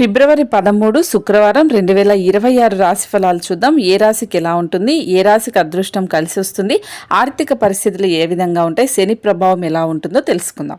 ఫిబ్రవరి పదమూడు శుక్రవారం రెండు వేల ఇరవై ఆరు రాశి ఫలాలు చూద్దాం. ఏ రాశికి ఎలా ఉంటుంది? ఏ రాశికి అదృష్టం కలిసి వస్తుంది? ఆర్థిక పరిస్థితులు ఏ విధంగా ఉంటాయి? శని ప్రభావం ఎలా ఉంటుందో తెలుసుకుందాం.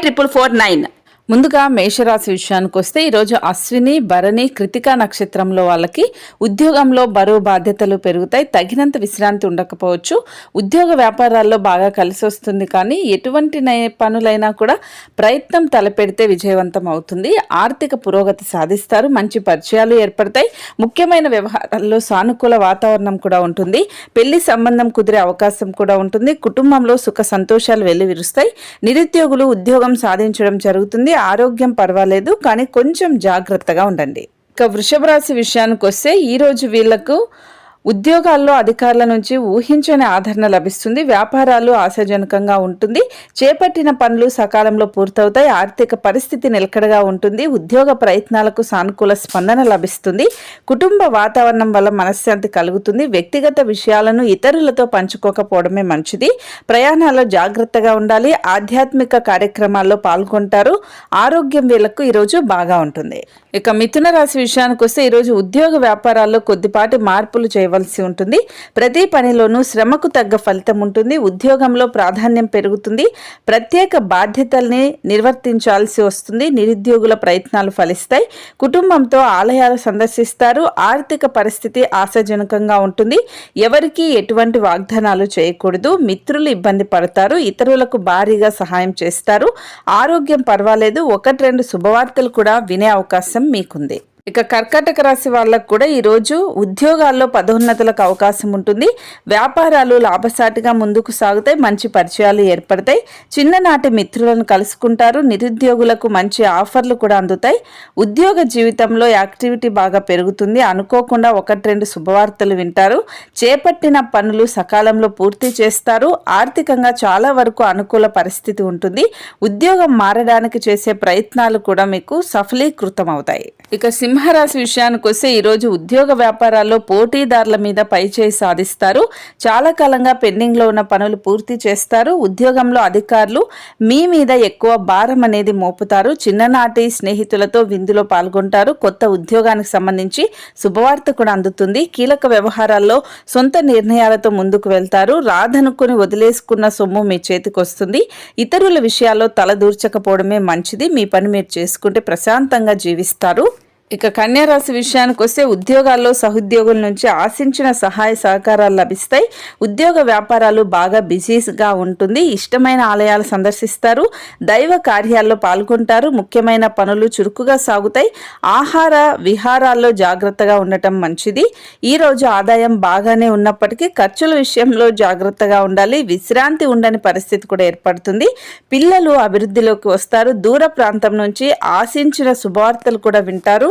triple four nine ముందుగా మేషరాశి విషయానికి వస్తే ఈరోజు అశ్విని భరణి కృతికా నక్షత్రంలో వాళ్ళకి ఉద్యోగంలో బరువు బాధ్యతలు పెరుగుతాయి. తగినంత విశ్రాంతి ఉండకపోవచ్చు. ఉద్యోగ వ్యాపారాల్లో బాగా కలిసి వస్తుంది కానీ ఎటువంటి పనులైనా కూడా ప్రయత్నం తలపెడితే విజయవంతం అవుతుంది. ఆర్థిక పురోగతి సాధిస్తారు. మంచి పరిచయాలు ఏర్పడతాయి. ముఖ్యమైన వ్యవహారాల్లో సానుకూల వాతావరణం కూడా ఉంటుంది. పెళ్ళి సంబంధం కుదిరే అవకాశం కూడా ఉంటుంది. కుటుంబంలో సుఖ సంతోషాలు వెల్లివిరుస్తాయి. నిరుద్యోగులు ఉద్యోగం సాధించడం జరుగుతుంది. ఆరోగ్యం పర్వాలేదు కానీ కొంచెం జాగ్రత్తగా ఉండండి. ఇక వృషభ రాశి విషయానికి వస్తే ఈరోజు వీళ్ళకు ఉద్యోగాల్లో అధికారుల నుంచి ఊహించని ఆదరణ లభిస్తుంది. వ్యాపారాలు ఆశాజనకంగా ఉంటుంది. చేపట్టిన పనులు సకాలంలో పూర్తవుతాయి. ఆర్థిక పరిస్థితి నిలకడగా ఉంటుంది. ఉద్యోగ ప్రయత్నాలకు సానుకూల స్పందన లభిస్తుంది. కుటుంబ వాతావరణం వల్ల మనశ్శాంతి కలుగుతుంది. వ్యక్తిగత విషయాలను ఇతరులతో పంచుకోకపోవడమే మంచిది. ప్రయాణాల్లో జాగ్రత్తగా ఉండాలి. ఆధ్యాత్మిక కార్యక్రమాల్లో పాల్గొంటారు. ఆరోగ్యం వీళ్ళకు ఈరోజు బాగా ఉంటుంది. ఇక మిథున రాశి విషయానికి వస్తే ఈరోజు ఉద్యోగ వ్యాపారాల్లో కొద్దిపాటి మార్పులు చేయ ఇవ్వాల్సి ఉంటుంది. ప్రతి పనిలోనూ శ్రమకు తగ్గ ఫలితం ఉంటుంది. ఉద్యోగంలో ప్రాధాన్యం పెరుగుతుంది. ప్రత్యేక బాధ్యతల్ని నిర్వర్తించాల్సి వస్తుంది. నిరుద్యోగుల ప్రయత్నాలు ఫలిస్తాయి. కుటుంబంతో ఆలయాలు సందర్శిస్తారు. ఆర్థిక పరిస్థితి ఆశాజనకంగా ఉంటుంది. ఎవరికీ ఎటువంటి వాగ్దానాలు చేయకూడదు. మిత్రులు ఇబ్బంది పడతారు. ఇతరులకు భారీగా సహాయం చేస్తారు. ఆరోగ్యం పర్వాలేదు. ఒకటి రెండు శుభవార్తలు కూడా వినే అవకాశం మీకుంది. ఇక కర్కాటక రాశి వాళ్ళకు కూడా ఈరోజు ఉద్యోగాల్లో పదోన్నతులకు అవకాశం ఉంటుంది. వ్యాపారాలు లాభసాటిగా ముందుకు సాగుతాయి. మంచి పరిచయాలు ఏర్పడతాయి. చిన్ననాటి మిత్రులను కలుసుకుంటారు. నిరుద్యోగులకు మంచి ఆఫర్లు కూడా అందుతాయి. ఉద్యోగ జీవితంలో యాక్టివిటీ బాగా పెరుగుతుంది. అనుకోకుండా ఒకటి రెండు శుభవార్తలు వింటారు. చేపట్టిన పనులు సకాలంలో పూర్తి చేస్తారు. ఆర్థికంగా చాలా వరకు అనుకూల పరిస్థితి ఉంటుంది. ఉద్యోగం మారడానికి చేసే ప్రయత్నాలు కూడా మీకు సఫలీకృతం అవుతాయి ఇక సింహరాశి విషయానికి వస్తే ఈరోజు ఉద్యోగ వ్యాపారాల్లో పోటీదారుల మీద పైచేయి సాధిస్తారు. చాలా కాలంగా పెండింగ్లో ఉన్న పనులు పూర్తి చేస్తారు. ఉద్యోగంలో అధికారులు మీ మీద ఎక్కువ భారం అనేది మోపుతారు. చిన్ననాటి స్నేహితులతో విందులో పాల్గొంటారు. కొత్త ఉద్యోగానికి సంబంధించి శుభవార్త కూడా అందుతుంది. కీలక వ్యవహారాల్లో సొంత నిర్ణయాలతో ముందుకు వెళ్తారు. రాదనుకుని వదిలేసుకున్న సొమ్ము మీ చేతికి వస్తుంది ఇతరుల విషయాల్లో తలదూర్చకపోవడమే మంచిది. మీ పని మీరు చేసుకుంటే ప్రశాంతంగా జీవిస్తారు. ఇక కన్యా రాశి విషయానికి వస్తే ఉద్యోగాల్లో సహోద్యోగుల నుంచి ఆశించిన సహాయ సహకారాలు లభిస్తాయి. ఉద్యోగ వ్యాపారాలు బాగా బిజీగా ఉంటుంది. ఇష్టమైన ఆలయాలు సందర్శిస్తారు. దైవ కార్యాల్లో పాల్గొంటారు. ముఖ్యమైన పనులు చురుకుగా సాగుతాయి. ఆహార విహారాల్లో జాగ్రత్తగా ఉండటం మంచిది. ఈ రోజు ఆదాయం బాగానే ఉన్నప్పటికీ ఖర్చుల విషయంలో జాగ్రత్తగా ఉండాలి. విశ్రాంతి ఉండని పరిస్థితి కూడా ఏర్పడుతుంది. పిల్లలు అభివృద్ధిలోకి వస్తారు. దూర ప్రాంతం నుంచి ఆశించిన శుభవార్తలు కూడా వింటారు.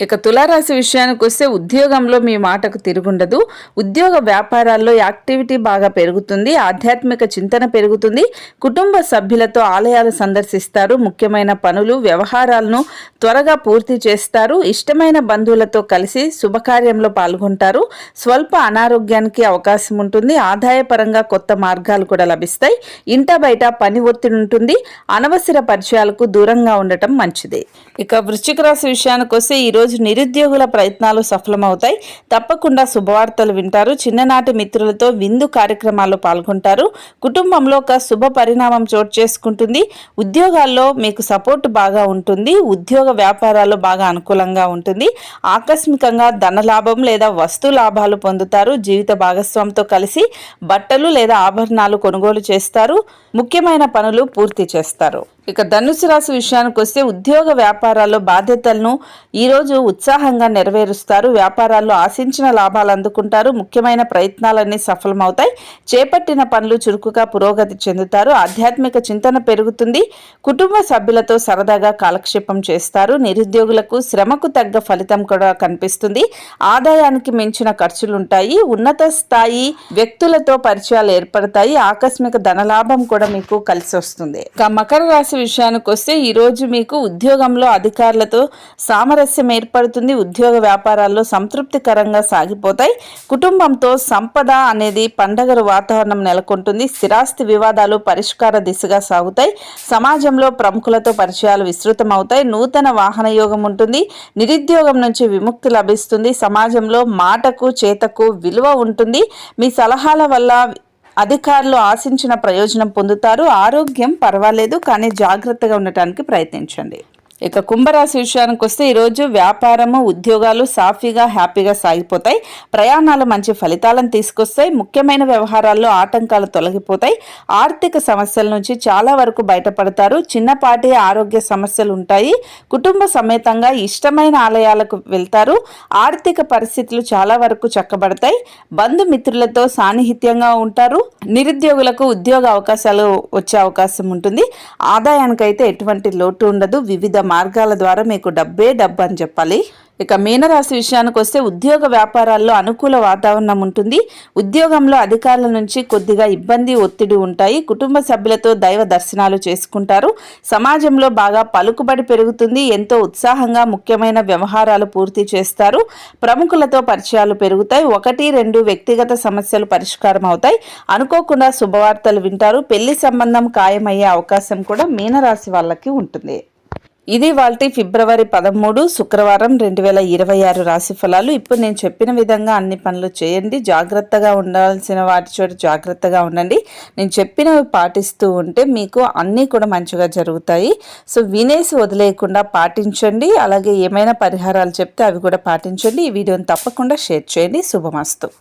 ఇక తులారాశి విషయానికి వస్తే ఉద్యోగంలో మీ మాటకు తిరుగుండదు. ఉద్యోగ వ్యాపారాల్లో యాక్టివిటీ బాగా పెరుగుతుంది. ఆధ్యాత్మిక చింతన పెరుగుతుంది. కుటుంబ సభ్యులతో ఆలయాలు సందర్శిస్తారు. ముఖ్యమైన పనులు వ్యవహారాలను త్వరగా పూర్తి చేస్తారు. ఇష్టమైన బంధువులతో కలిసి శుభకార్యంలో పాల్గొంటారు. స్వల్ప అనారోగ్యానికి అవకాశం ఉంటుంది. ఆదాయపరంగా కొత్త మార్గాలు కూడా లభిస్తాయి. ఇంట బయట పని ఒత్తిడి ఉంటుంది. అనవసర పరిచయాలకు దూరంగా ఉండటం మంచిది. ఇక వృశ్చిక రాశి విషయానికి వస్తే ఈ ఈరోజు నిరుద్యోగుల ప్రయత్నాలు సఫలమవుతాయి. తప్పకుండా శుభవార్తలు వింటారు. చిన్ననాటి మిత్రులతో విందు కార్యక్రమాల్లో పాల్గొంటారు. కుటుంబంలో ఒక శుభ పరిణామం చోటు చేసుకుంటుంది. ఉద్యోగాల్లో మీకు సపోర్ట్ బాగా ఉంటుంది. ఉద్యోగ వ్యాపారాలు బాగా అనుకూలంగా ఉంటుంది. ఆకస్మికంగా ధన లాభం లేదా వస్తు లాభాలు పొందుతారు. జీవిత భాగస్వామితో కలిసి బట్టలు లేదా ఆభరణాలు కొనుగోలు చేస్తారు. ముఖ్యమైన పనులు పూర్తి చేస్తారు. ఇక ధనుసు రాశి విషయానికి వస్తే ఉద్యోగ వ్యాపారాల్లో బాధ్యతలను ఈరోజు ఉత్సాహంగా నెరవేరుస్తారు. వ్యాపారాల్లో ఆశించిన లాభాలు అందుకుంటారు. ముఖ్యమైన ప్రయత్నాలన్నీ సఫలమవుతాయి. చేపట్టిన పనులు చురుకుగా పురోగతి చెందుతారు. ఆధ్యాత్మిక చింతన పెరుగుతుంది. కుటుంబ సభ్యులతో సరదాగా కాలక్షేపం చేస్తారు. నిరుద్యోగులకు శ్రమకు తగ్గ ఫలితం కూడా కనిపిస్తుంది. ఆదాయానికి మించిన ఖర్చులుంటాయి. ఉన్నత స్థాయి వ్యక్తులతో పరిచయాలు ఏర్పడతాయి. ఆకస్మిక ధనలాభం కూడా మీకు కలిసి వస్తుంది ఇక మకర రాశి విషయానికి వస్తే ఈరోజు మీకు ఉద్యోగంలో అధికారులతో సామరస్యం ఏర్పడుతుంది. ఉద్యోగ వ్యాపారాల్లో సంతృప్తికరంగా సాగిపోతాయి. కుటుంబంతో సంపద అనేది పండగల వాతావరణం నెలకొంటుంది. స్థిరాస్తి వివాదాలు పరిష్కార దిశగా సాగుతాయి. సమాజంలో ప్రముఖులతో పరిచయాలు విస్తృతమవుతాయి. నూతన వాహన యోగం ఉంటుంది. నిరుద్యోగం నుంచి విముక్తి లభిస్తుంది. సమాజంలో మాటకు చేతకు విలువ ఉంటుంది. మీ సలహాల వల్ల అధికారులు ఆశించిన ప్రయోజనం పొందుతారు. ఆరోగ్యం పర్వాలేదు కానీ జాగ్రత్తగా ఉండటానికి ప్రయత్నించండి. ఇక కుంభరాశి విషయానికి వస్తే ఈరోజు వ్యాపారము ఉద్యోగాలు సాఫీగా హ్యాపీగా సాగిపోతాయి. ప్రయాణాలు మంచి ఫలితాలను తీసుకొస్తాయి. ముఖ్యమైన వ్యవహారాల్లో ఆటంకాలు తొలగిపోతాయి. ఆర్థిక సమస్యల నుంచి చాలా వరకు బయటపడతారు. చిన్నపాటి ఆరోగ్య సమస్యలు ఉంటాయి. కుటుంబ సమేతంగా ఇష్టమైన ఆలయాలకు వెళ్తారు. ఆర్థిక పరిస్థితులు చాలా వరకు చక్కబడతాయి. బంధుమిత్రులతో సాన్నిహిత్యంగా ఉంటారు. నిరుద్యోగులకు ఉద్యోగ అవకాశాలు వచ్చే అవకాశం ఉంటుంది. ఆదాయానికైతే ఎటువంటి లోటు ఉండదు. వివిధ మార్గాల ద్వారా మీకు డబ్బే డబ్బు అని చెప్పాలి. ఇక మీనరాశి విషయానికి వస్తే ఉద్యోగ వ్యాపారాల్లో అనుకూల వాతావరణం ఉంటుంది. ఉద్యోగంలో అధికారుల నుంచి కొద్దిగా ఇబ్బంది ఒత్తిడి ఉంటాయి. కుటుంబ సభ్యులతో దైవ దర్శనాలు చేసుకుంటారు. సమాజంలో బాగా పలుకుబడి పెరుగుతుంది. ఎంతో ఉత్సాహంగా ముఖ్యమైన వ్యవహారాలు పూర్తి చేస్తారు. ప్రముఖులతో పరిచయాలు పెరుగుతాయి. ఒకటి రెండు వ్యక్తిగత సమస్యలు పరిష్కారం అవుతాయి. అనుకోకుండా శుభవార్తలు వింటారు. పెళ్ళి సంబంధం ఖాయమయ్యే అవకాశం కూడా మీనరాశి వాళ్ళకి ఉంటుంది. ఇది వాళ్ళ ఫిబ్రవరి పదమూడు శుక్రవారం రెండు వేల ఇరవై ఆరు రాశి ఫలాలు. ఇప్పుడు నేను చెప్పిన విధంగా అన్ని పనులు చేయండి. జాగ్రత్తగా ఉండాల్సిన వాటి చోట జాగ్రత్తగా ఉండండి. నేను చెప్పినవి పాటిస్తూ ఉంటే మీకు అన్నీ కూడా మంచిగా జరుగుతాయి. సో వినేసి వదిలేయకుండా పాటించండి. అలాగే ఏమైనా పరిహారాలు చెప్తే అవి కూడా పాటించండి. ఈ వీడియోని తప్పకుండా షేర్ చేయండి. శుభమస్తు.